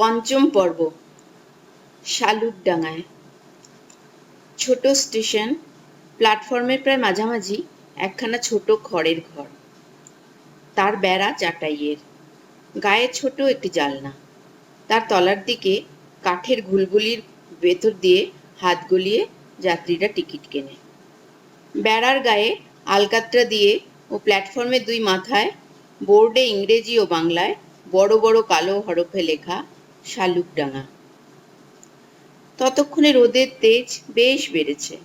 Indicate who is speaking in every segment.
Speaker 1: পঞ্চম পর্ব শালুকডাঙায় ছোট স্টেশন প্ল্যাটফর্মের প্রায় মাঝামাঝি, একখানা ছোট খড়ের ঘর। তার বেড়া চাটাইয়ের, গায়ে ছোট একটি জালনা। তার তলার দিকে কাঠের ঘুলগুলির ভেতর দিয়ে হাত গলিয়ে যাত্রীরা টিকিট কেনে। বেড়ার গায়ে আলকাত্রা দিয়ে ও প্ল্যাটফর্মের দুই মাথায় বোর্ডে ইংরেজি ও বাংলায় বড় বড় কালো হরফে লেখা শালুকডাঙা ততক্ষণে রোদের তেজ বেশ বেড়েছে।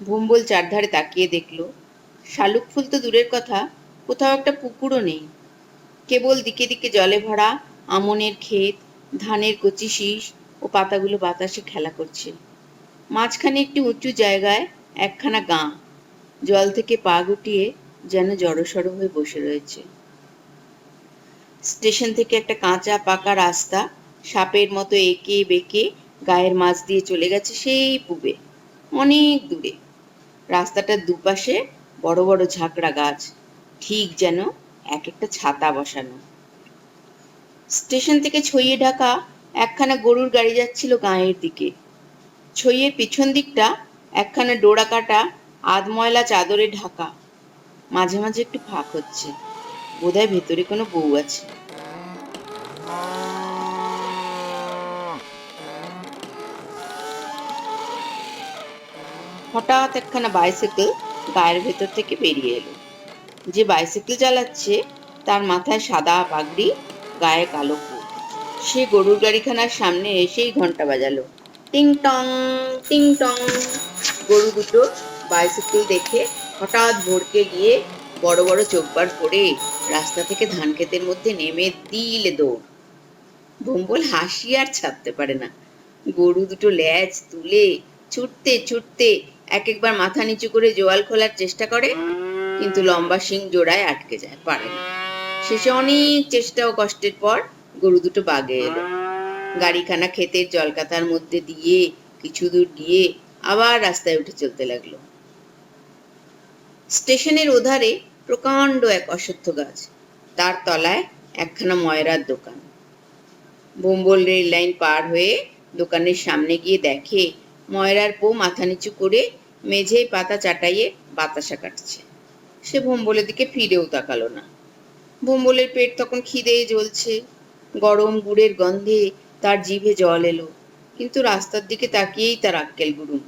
Speaker 1: ভোম্বল চারধারে তাকিয়ে দেখল, শালুক ফুল তো দূরের কথা, কোথাও একটা পুকুরও নেই। কেবল দিকে দিকে জলে ভরা আমনের ক্ষেত, ধানের কচি শীষ ও পাতাগুলো বাতাসে খেলা করছে। মাঝখানে একটি উঁচু জায়গায় একখানা গাঁ, জল থেকে পা গুটিয়ে যেন জড়সড় হয়ে বসে রয়েছে। স্টেশন থেকে একটা কাঁচা পাকা রাস্তা সাপের মতো এঁকে বেঁকে গায়ের মাছ দিয়ে চলে গেছে সেই পূবে। অনেক দূরে। রাস্তাটার দুপাশে বড় বড় ঝাঁকড়া গাছ, ঠিক যেন এক একটা ছাতা বসানো। স্টেশন থেকে ছইয়ে ঢাকা একখানা গরুর গাড়ি যাচ্ছিল গাঁয়ের দিকে। ছইয়ের পিছন দিকটা একখানা ডোরা কাটা আধময়লা চাদরে ঢাকা। মাঝে মাঝে একটু ফাঁক হচ্ছে। বোধহয় ভেতরে কোনো বউ আছে। হঠাৎ একখানা বাইসাইকেল গায়ের ভেতর থেকে বেরিয়ে এলো। যে বাইসাইকেল চালাচ্ছে, তার মাথায় সাদা পাগড়ি, গায়ে কালো কোট সে গরুর গাড়িখানার সামনে এসেই ঘণ্টা বাজালো। টিং টং টিং টং। গরু দুটো বাইসাইকেল দেখে হঠাৎ ভড়কে গিয়ে বড় বড় চোখবার করে রাস্তা থেকে ধান ক্ষেতের মধ্যে নেমে দিলে দৌড়। ভোম্বল হাসি আর ছাড়তে পারে না। গরু দুটো ল্যাজ তুলে ছুটতে ছুটতে এক একবার মাথা নিচু করে জোয়াল খোলার চেষ্টা করে, কিন্তু লম্বা শিং জোড়ায় আটকে যায়, পারে না। শেষে অনেক চেষ্টা ও কষ্টের পর গরু দুটো বাগে এলো। গাড়িখানা ক্ষেতের জলকাতার মধ্যে দিয়ে, কিছু দূর গিয়ে আবার রাস্তায় উঠে চলতে লাগল। স্টেশনের ওধারে প্রকাণ্ড এক অশ্বত্থ গাছ, তার তলায় একখানা ময়রার দোকান। বোম্বল রেল লাইন পার হয়ে দোকানের সামনে গিয়ে দেখে ময়রার পো মাথা নিচু করে মেঝে পাতা চাটাইয়ে বাতাসা কাটছে। সে ভোম্বলের দিকে ফিরেও তাকালো না। ভোম্বলের পেট তখন খিদে জ্বলছে। গরম গুড়ের গন্ধে তার জিভে জল এলো, কিন্তু রাস্তার দিকে তাকিয়েই তার আক্কেল গুরুম।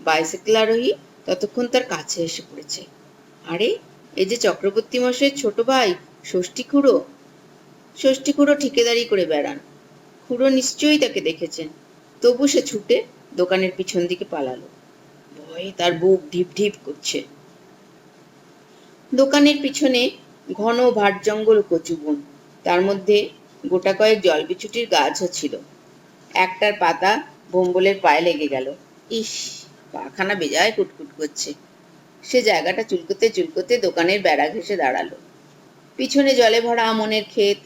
Speaker 1: বাইসাইকেল আরোহী ততক্ষণ তার কাছে এসে পড়েছে। আরে, এই যে চক্রবর্তী মশাইয়ের ছোট ভাই, ষষ্ঠী খুঁড়ো? ষষ্ঠী খুঁড়ো ঠিকেদারি করে বেড়ান। খুঁড়ো নিশ্চয়ই তাকে দেখেছেন। তবু সে ছুটে দোকানের পিছন দিকে পালালো। ভয়ে তার বুক ঢিপ ঢিপ করছে। দোকানের পিছনে ঘন ভাট জঙ্গল কচু বন। তার মধ্যে গোটা কয়েক জলবিছুটির গাছও ছিল। একটার পাতা ভোম্বলের পায়ে লেগে গেল। ইস, পাখানা বেজায় কুটকুট করছে। সে জায়গাটা চুলকোতে চুলকোতে দোকানের বেড়া ঘেসে দাঁড়াল। পিছনে জলে ভরা আমনের ক্ষেত,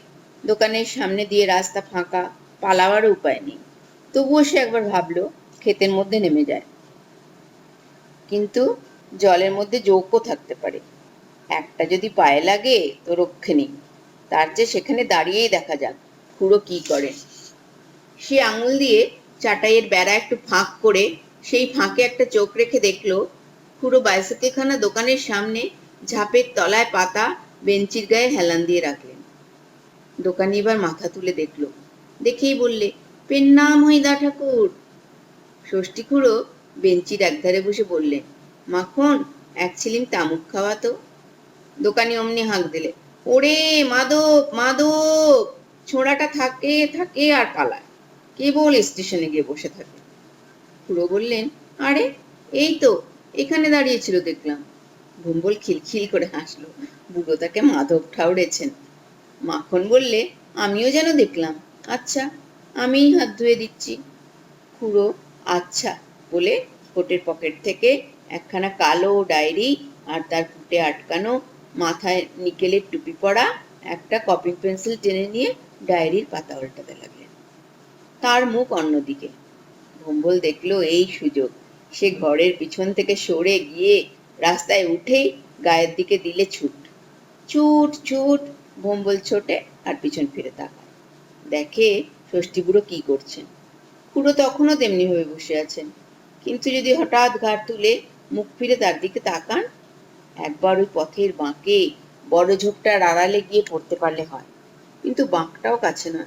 Speaker 1: দোকানের সামনে দিয়ে রাস্তা ফাঁকা পালাবার উপায় নেই। তবুও সে একবার ভাবলো ক্ষেতের মধ্যে নেমে যায়। কিন্তু জলের মধ্যে যৌকও থাকতে পারে। একটা যদি পায়ে লাগে তো রক্ষে নেই। তার চেয়ে সেখানে দাঁড়িয়েই দেখা যাক, খুড়ো কি করে। সে আঙুল দিয়ে চাটাইয়ের বেড়া একটু ফাঁক করে সেই ফাঁকে একটা চোখ রেখে দেখল, খুড়ো বাইসাইকেলখানা দোকানের সামনে ঝাপের তলায় পাতা বেঞ্চির গায়ে হেলান দিয়ে রাখলেন। দোকানি এবার মাথা তুলে দেখল। দেখেই বললে পেন নাম হইদা ঠাকুর ষষ্ঠী খুড়ো বেঞ্চির একধারে বসে বললেন, মাখন, এক ছিলিম তামুক খাওয়া তো দোকানি অমনি হাঁক দিলে, ওরে মাদক মাদক, ছোঁড়াটা থাকে থাকে আর পালায়। কেবল স্টেশনে গিয়ে বসে থাকে। খুড়ো বললেন, আরে, এই তো, এখানে দাঁড়িয়েছিল দেখলাম। ভুম্বল খিলখিল করে হাসলো, বুড়ো তাকে মাধব ঠাউরেছেন মাখন বললে, আমিও যেন দেখলাম। আচ্ছা আমিই হাত ধুয়ে দিচ্ছি। খুড়ো আচ্ছা বলে কোটের পকেট থেকে একখানা কালো ডায়েরি আর তার ফুটে আটকানো মাথায় নিকেলের টুপি পরা একটা কপি পেন্সিল টেনে নিয়ে ডায়েরির পাতা উল্টাতে লাগলেন। তার মুখ অন্যদিকে। ভম্বল দেখল এই সুযোগ। সে ঘরের পিছন থেকে সরে গিয়ে রাস্তায় উঠেই গায়ের দিকে দিলে ছুট। ছুট ছুট, ভম্বল ছোটে আর পিছন ফিরে তাকায়। দেখে ষষ্ঠী বুড়ো কি করছেন? খুড়ো তখনও তেমনি ভাবে বসে আছেন। কিন্তু যদি হঠাৎ ঘাট তুলে মুখ ফিরে তার দিকে তাকান, একবার ওই পথের বাঁকে বড় ঝোপটার আড়ালে গিয়ে পড়তে পারলে হয়। কিন্তু বাঁকটাও কাছে না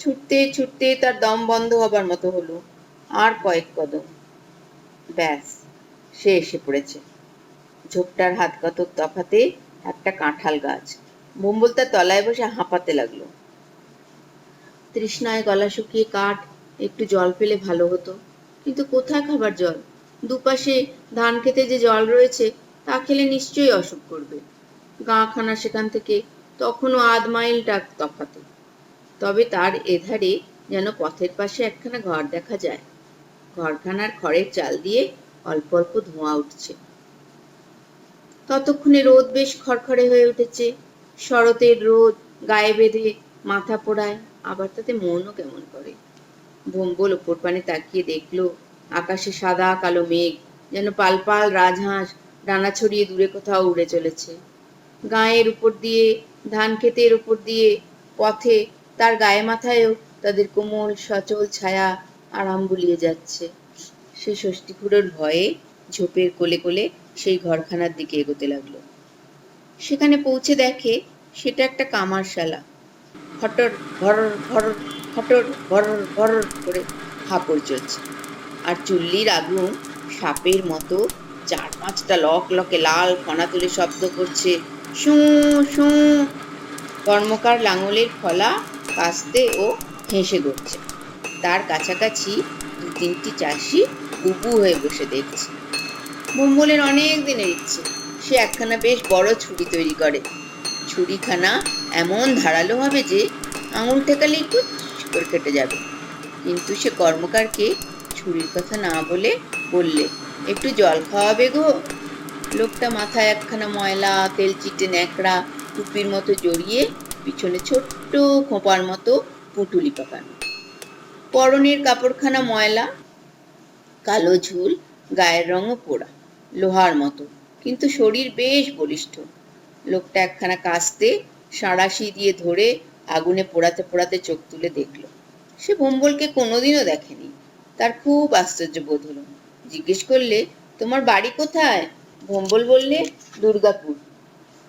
Speaker 1: ছুটতে ছুটতে তার দম বন্ধ হবার মতো হলো, আর কয়েক কদম। ব্যাস, সে এসে পড়েছে। ঝোপটার হাত কতক তফাতে একটা কাঁঠাল গাছ। বোম্বল তার তলায় বসে হাঁপাতে লাগল। তৃষ্ণায় গলা শুকিয়ে কাঠ একটু জল পেলে ভালো হতো। কিন্তু কোথায় খাবার জল? দুপাশে ধান খেতে যে জল রয়েছে, তা খেলে নিশ্চয়ই অসুখ করবে। গাঁখানা সেখান থেকে তখনও আধ মাইল ডাক তফাতে। তবে তার এধারে যেন পথের পাশে একখানা ঘর দেখা যায়। ঘরখানার খড়ের চাল দিয়ে অল্প অল্প ধোঁয়া উঠছে। ততক্ষণে রোদ বেশ খড়খড়ে হয়ে উঠেছে। শরতের রোদ, গায়ে বেঁধে, মাথা পোড়ায়, আবার তাতে মনও কেমন করে। ভম্বল ওপর পানে তাকিয়ে দেখল, আকাশে সাদা, কালো মেঘ, যেন পালপাল রাজহাঁস, ডানা ছড়িয়ে দূরে কোথাও উড়ে চলেছে। গায়ের উপর দিয়ে, ধান ক্ষেতের উপর দিয়ে, পথে, তার গায়ে মাথায়ও তাদের কোমল, সচল ছায়া আরাম বুলিয়ে যাচ্ছে। সে ষষ্ঠীপুরোর ভয়ে ঝোপের কোলে কোলে সেই ঘরখানার দিকে এগোতে লাগল। সেখানে পৌঁছে দেখে সেটা একটা কামারশালা। হটর ঘরর ঘরর হটর ঘরর ঘরর করে হাঁপড় চলছে আর চুল্লির আগুন সাপের মতো চার পাঁচটা লক লকে লাল ফনা তুলে শব্দ করছে, শু শু। কর্মকার লাঙলের ফলা কাস্তে ও হেসে গড়ছে তার কাছাকাছি দু তিনটি চাষি উবু হয়ে বসে দেখছে। মঙ্গলের অনেক দিনের ইচ্ছে, সে একখানা বেশ বড় ছুরি তৈরি করে। ছুরিখানা এমন ধারালো হবে যে আঙুল ঠেকালেই কুচ করে কেটে যাবে। কিন্তু সে কর্মকারকে ছুরির কথা না বলে বললে, একটু জল খাওয়াবে গো। লোকটা মাথায় একখানা ময়লা, তেল চিটে ন্যাকড়া, টুপির মতো জড়িয়ে পিছনে ছোট্ট খোঁপার মতো পুঁটুলি পাকানো। পরনের কাপড়খানা ময়লা, কালো ঝুল, গায়ের রঙও পোড়া, লোহার মতো, কিন্তু শরীর বেশ বলিষ্ঠ। লোকটা একখানা কাস্তে সাঁড়াশি দিয়ে ধরে আগুনে পোড়াতে পোড়াতে চোখ তুলে দেখল। সে ভম্বলকে কোনোদিনও দেখেনি। তার খুব আশ্চর্য বোধ হলো। জিজ্ঞেস করলে, তোমার বাড়ি কোথায়? ভম্বল বললে, দুর্গাপুর।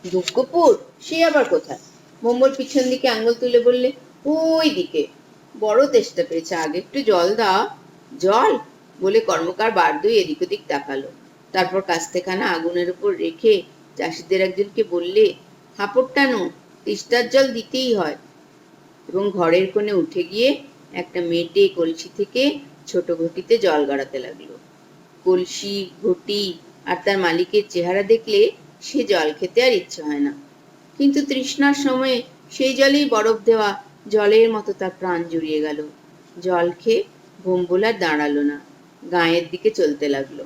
Speaker 1: দুর্গাপুর? সে আবার কোথায়? ভম্বল পিছন দিকে আঙ্গুল তুলে বললে, ওই দিকে। বড় তেষ্টা পেয়েছে। আগে একটু জল দাও। জল? বলে কর্মকার বার দুই এদিক ওদিক তাকালো। তারপর কাস্তেখানা আগুনের উপর রেখে চাষিদের একজনকে বললে, হাঁপড় টানো তিস্তার জল দিতেই হয়। এবং ঘরের কোণে উঠে গিয়ে একটা মেটে কলসি থেকে ছোট ঘটিতে জল গড়াতে লাগল। কলসি, ঘটি আর তার মালিকের চেহারা দেখলে সে জল খেতে আর ইচ্ছে হয় না। কিন্তু তৃষ্ণার সময়ে সেই জলেই বরফ দেওয়া জলের মতো তার প্রাণ জুড়িয়ে গেল। জল খেয়ে ভোম্বল আর দাঁড়াল না, গাঁয়ের দিকে চলতে লাগল।